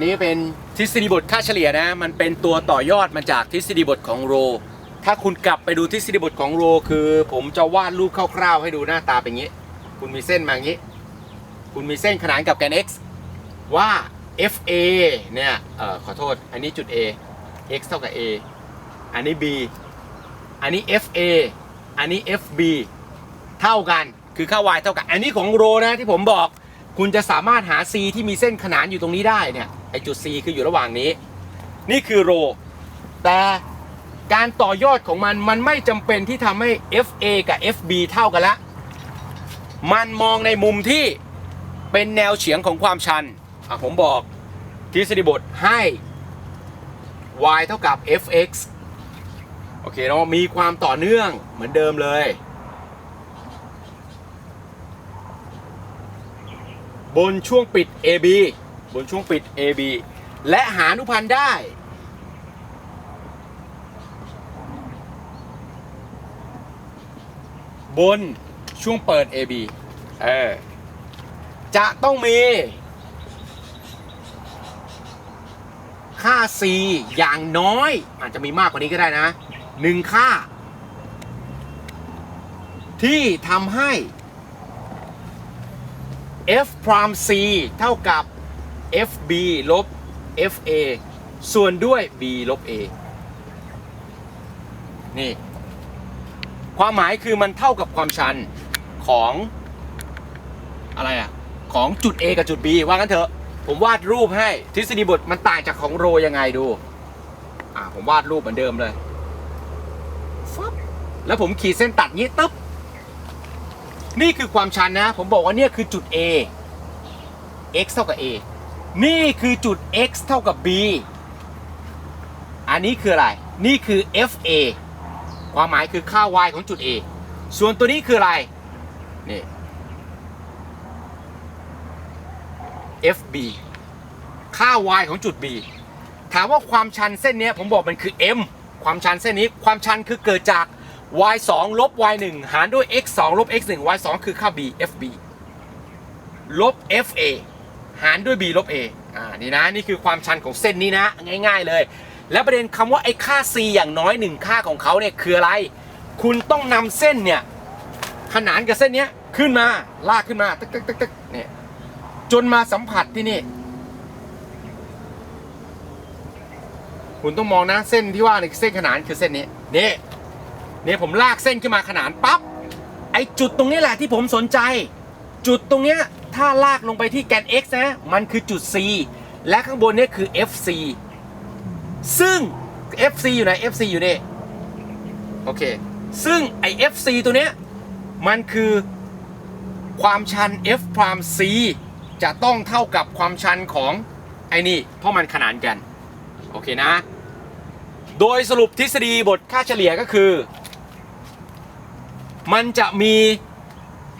นนี้เป็นทฤษฎีบทค่าเฉลี่ยนะ มันเป็นตัวต่อยอดมาจากทฤษฎีบทของโร ถ้าคุณกลับไปดูทฤษฎีบทของโร คือ ผมจะวาดรูปคร่าวๆ ให้ดูหน้าตาเป็นอย่างนี้ คุณมีเส้นมาอย่างนี้ คุณมีเส้นขนานกับแกน x ว่า fa เนี่ยเอ่อขอโทษ อันนี้จุด a x เท่ากับ a อันนี้ b อันนี้ fa อันนี้ fb เท่ากันคือค่า y เท่ากัน อันนี้ของโรนะที่ผมบอก คุณจะสามารถหา c ที่มีเส้นขนานอยู่ตรงนี้ได้เนี่ย ไอจุด c คืออยู่ระหว่างนี้ นี่คือโร แต่การต่อยอดของมันมันไม่จำเป็นที่ทำให้ fa กับ fb เท่ากันละ มันมองในมุมที่เป็นแนวเฉียงของความชัน อะผมบอกทฤษฎีบทให้ y เท่ากับ fx โอเคเนาะมีความต่อเนื่องเหมือนเดิมเลย บนช่วงปิด AB บนช่วงปิด AB และหาอนุพันธ์ได้ บนช่วงเปิด AB เออจะต้องมี ค่า C อย่างน้อย อาจจะมีมากกว่านี้ก็ได้นะหนึ่งค่า ที่ทำให้ f prime c เท่ากับ fb ลบ fa ส่วนด้วย b ลบ a นี่ ความหมายคือมันเท่ากับความชันของอะไรอะของจุด A กับจุด B ว่างั้นเถอะ ผมวาดรูปให้ทฤษฎีบทมันต่างจากของโรยังไงดู อ่าผมวาดรูปเหมือนเดิมเลยฟับแล้วผมขีดเส้นตัดงี้ตึ๊บ นี่คือความชันนะ ผมบอกว่าเนี่ยคือจุด A x เท่ากับ A นี่คือจุด x เท่ากับ b อันนี้คืออะไร นี่คือ fa ความหมายคือค่า y ของจุด A ส่วนตัวนี้คืออะไร นี่ fb ค่า y ของจุด b ถามว่าความชันเส้นนี้ผมบอกมันคือ m ความชันเส้นนี้ ความชันคือเกิดจาก y 2ลบ y 1หารด้วย x 2ลบ x 1 y 2คือค่า b fb ลบ fa หารด้วย b ลบ a อ่านี่นะนี่คือความชันของเส้นนี้นะ ง่าย ๆเลย แล้วประเด็นคำว่าไอ้ค่า c อย่างน้อยหนึ่งค่าของเขาเนี่ยคืออะไร คุณต้องนำเส้นเนี่ยขนานกับเส้นเนี้ยขึ้นมาลากขึ้นมาตึกตึกตึกตึกเนี่ยจนมาสัมผัสที่นี่ คุณต้องมองนะเส้นที่ว่าในเส้นขนานคือเส้นนี้นี่เนี่ยผมลากเส้นขึ้นมาขนานปั๊บไอจุดตรงนี้แหละที่ผมสนใจ จุดตรงเนี้ย ถ้าลากลงไปที่แกน x นะ มันคือจุด c และข้างบนเนี่ยคือ fc ซึ่ง fc อยู่ไหน fc อยู่นี่ โอเค ซึ่งไอ fc ตัวเนี้ย มันคือความชัน f prime c จะต้องเท่ากับความชันของไอ้นี่ เพราะมันขนานกัน โอเคนะ โดยสรุปทฤษฎีบทค่าเฉลี่ยก็คือ มันจะมี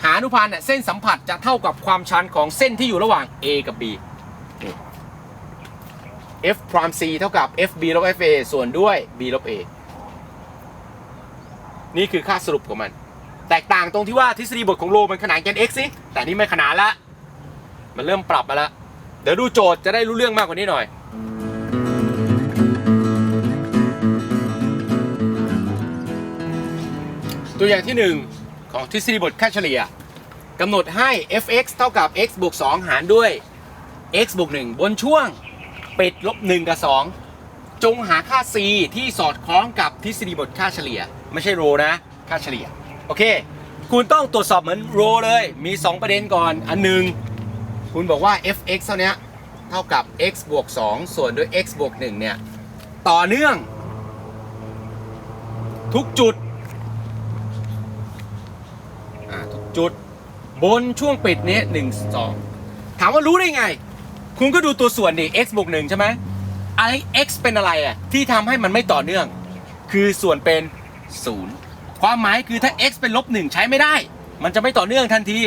หาอนุพันธ์เนี่ยเส้นสัมผัสจะเท่ากับความชันของเส้นที่อยู่ระหว่าง A กับ B F prime C เท่ากับ FB ลบ FA ส่วนด้วย B ลบ A นี่คือค่าสรุปของมัน แตกต่างตรงที่ว่าทฤษฎีบทของโลมันขนานกัน x สิแต่นี่ไม่ขนานละ มันเริ่มปรับมาแล้วเดี๋ยวดูโจทย์จะได้รู้เรื่องมากกว่านี้หน่อย ตัวอย่างที่1 ของทฤษฎีบทค่าเฉลี่ยกำหนดให้ fx เท่ากับ x บวก 2 หารด้วย x บวก 1 บนช่วงปิดลบ 1 กับ 2 จงหาค่า c ที่สอดคล้องกับทฤษฎีบทค่าเฉลี่ย ไม่ใช่โรนะ ค่าเฉลี่ย โอเค คุณต้องตรวจสอบเหมือนโรเลย มี 2 ประเด็นก่อน อันหนึ่งคุณบอกว่า fx เท่านี้เท่ากับ x บวก 2 ส่วนด้วย x บวก 1 เนี่ย ต่อเนื่อง ทุกจุดอ่าทุก จุดบนช่วงปิดนี้หนึ่งสองถามว่ารู้ได้ไง คุณก็ดูตัวส่วนดิ x บวกหนึ่งใช่ไหมไอ x เป็นอะไรอะที่ทำให้มันไม่ต่อเนื่อง คือส่วนเป็นศูนย์ความหมายคือถ้า x เป็นลบหนึ่งใช้ไม่ได้ มันจะไม่ต่อเนื่องทันที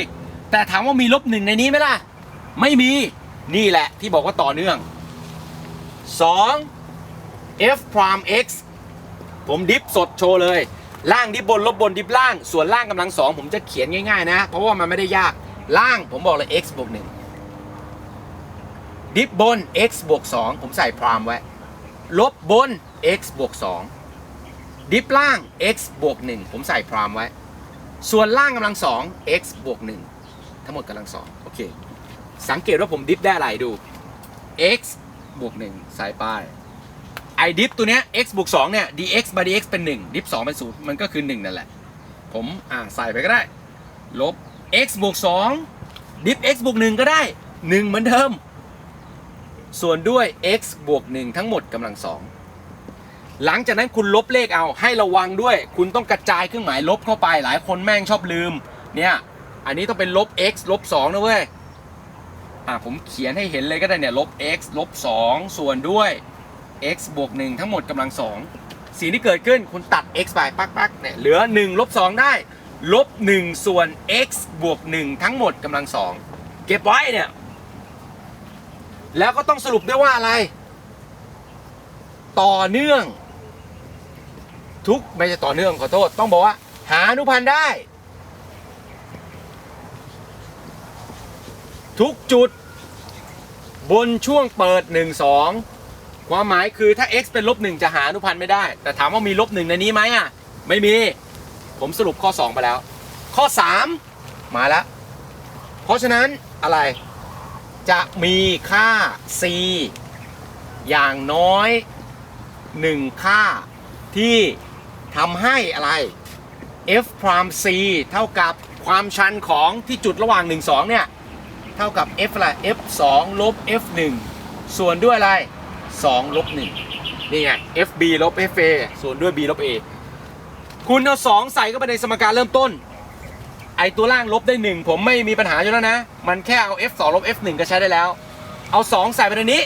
แต่ถามว่ามีลบหนึ่งในนี้ไหมล่ะ ไม่มีนี่แหละที่บอกว่าต่อเนื่อง 2 f prime x ผมดิฟสดโชว์เลย ล่างดิฟบนลบบนดิฟล่าง ส่วนล่างกำลังสองผมจะเขียนง่ายๆนะ เพราะว่ามันไม่ได้ยากล่างผมบอกเลย x บวกหนึ่งดิฟบน x บวก2ผมใส่พรามไว้ ลบบน x บวก2ดิฟล่าง x บวก1ผมใส่พรามไว้ ส่วนล่างกำลัง2 x บวก1ทั้งหมดกำลัง2โอเค สังเกตว่าผมดิฟได้อะไรดู x บวก1ใส่ป้าย ไอดิฟตัวเนี้ย x บวก2เนี่ย dx by dx เป็น 1 ดิฟ2เป็น0มันก็คือ 1 นั่นแหละ ผมอ่าใส่ไปก็ได้ ลบ x บวก2ดิฟ x บวก1ก็ได้ 1 เหมือนเดิม ส่วนด้วย x บวก1ทั้งหมดกำลัง 2 หลังจากนั้นคุณลบเลขเอาให้ระวังด้วย คุณต้องกระจายเครื่องหมายลบเข้าไปหลายคนแม่งชอบลืม เนี่ย อันนี้ต้องเป็นลบ x ลบ2นะเว้ยอะผมเขียนให้เห็นเลยก็ได้เนี่ยลบ x ลบ2ส่วนด้วย x บวก1ทั้งหมดกำลัง 2 สิ่งที่เกิดขึ้นคุณตัด x ไปปักปักๆเนี่ยเหลือ1ลบ2ได้ลบ1ส่วน x บวก1ทั้งหมดกำลัง 2 เก็บไว้เนี่ย แล้วก็ต้องสรุปด้วยว่าอะไร ต่อเนื่อง ทุกไม่ใช่ต่อเนื่องขอโทษ ต้องบอกว่า หาอนุพันธ์ได้ ทุกจุดบนช่วงเปิด 1 2 ความหมายคือถ้า x เป็นลบ1จะหาอนุพันธ์ไม่ได้ แต่ถามว่ามีลบ1ในนี้ไหมอะ ไม่มี ผมสรุปข้อ 2 ไปแล้ว ข้อ 3 มาแล้ว เพราะฉะนั้นอะไร จะมีค่า c อย่างน้อย 1 ค่าที่ทำให้อะไร f prime c เท่ากับความชันของที่จุดระหว่าง 1 2 เนี่ย เท่ากับ f อะไร f 2ลบ f 1ส่วนด้วยอะไร 2ลบ1นี่ไง f b ลบ f a ส่วนด้วย b ลบ a คุณเอา 2 ใส่เข้าไปในสมการเริ่มต้น ไอตัวล่างลบได้ 1 ผมไม่มีปัญหาอยู่แล้วนะ มันแค่เอา f 2 ลบ f 1 ก็ใช้ได้แล้ว เอา 2 ใส่ไปในนี้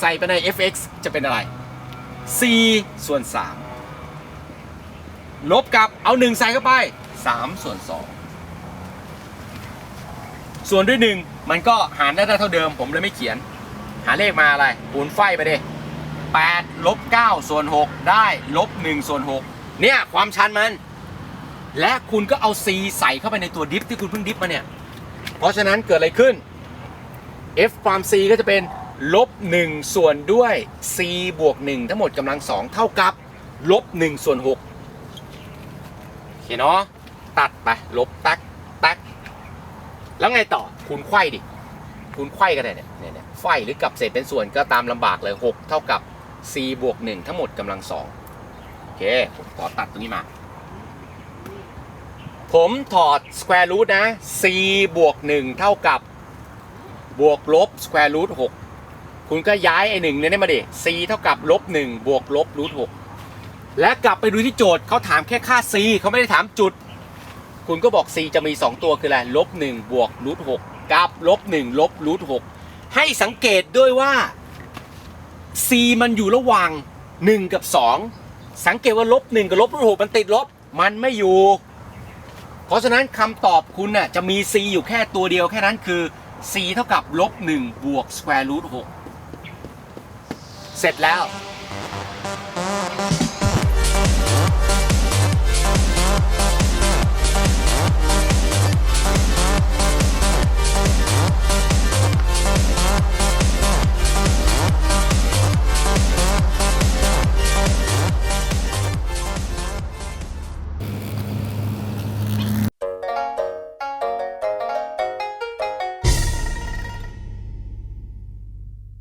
ใส่ไปใน fx จะเป็นอะไร c ส่วน 3 ลบกับเอา 1 ใส่เข้าไป 3 ส่วน 2 ส่วนด้วย 1 มันก็หารได้เท่าเดิม ผมเลยไม่เขียนาเลขมาอะไรคูณไฟไปดิ8ลบ9ส่วน6ได้ลบ1ส่วน6เนี่ยความชันมัน และคุณก็เอา c ใส่เข้าไปในตัวดิฟที่คุณเพิ่งดิฟมาเนี่ย เพราะฉะนั้นเกิดอะไรขึ้น f ความ c ก็จะเป็นลบ1ส่วนด้วย c บวก1ทั้งหมดกำลัง 2 เท่ากับลบ1ส่วน6โอเคเนาะตัดไป ลบตักตักแล้วไงต่อ คูณไขว้ดิ คูณไขว้ก็ได้เนี่ยเนี่ยเนี่ยไขว้หรือกลับเศษเป็นส่วนก็ตามลำบากเลย 6 เท่ากับ c บวก1ทั้งหมดกำลัง2โอเค ผมขอตัดตรงนี้มา ผมถอด square root นะ c บวก1เท่ากับบวกลบ square root 6 คุณก็ย้ายไอ้หนึ่งเนี่ยมาดิ c เท่ากับลบ1บวกลบ root 6 และกลับไปดูที่โจทย์เขาถามแค่ค่า c เขาไม่ได้ถามจุด คุณก็บอก c จะมี 2 ตัวคืออะไรลบ1บวก root 6 กับลบ1ลบ root 6ให้สังเกตด้วยว่า c มันอยู่ระหว่าง 1 กับ 2 สังเกตว่าลบ1กับลบ root 6มันติดลบมันไม่อยู่ เพราะฉะนั้นคำตอบคุณน่ะจะมี c อยู่แค่ตัวเดียวแค่นั้นคือ c เท่ากับลบ1บวก square root 6เสร็จแล้ว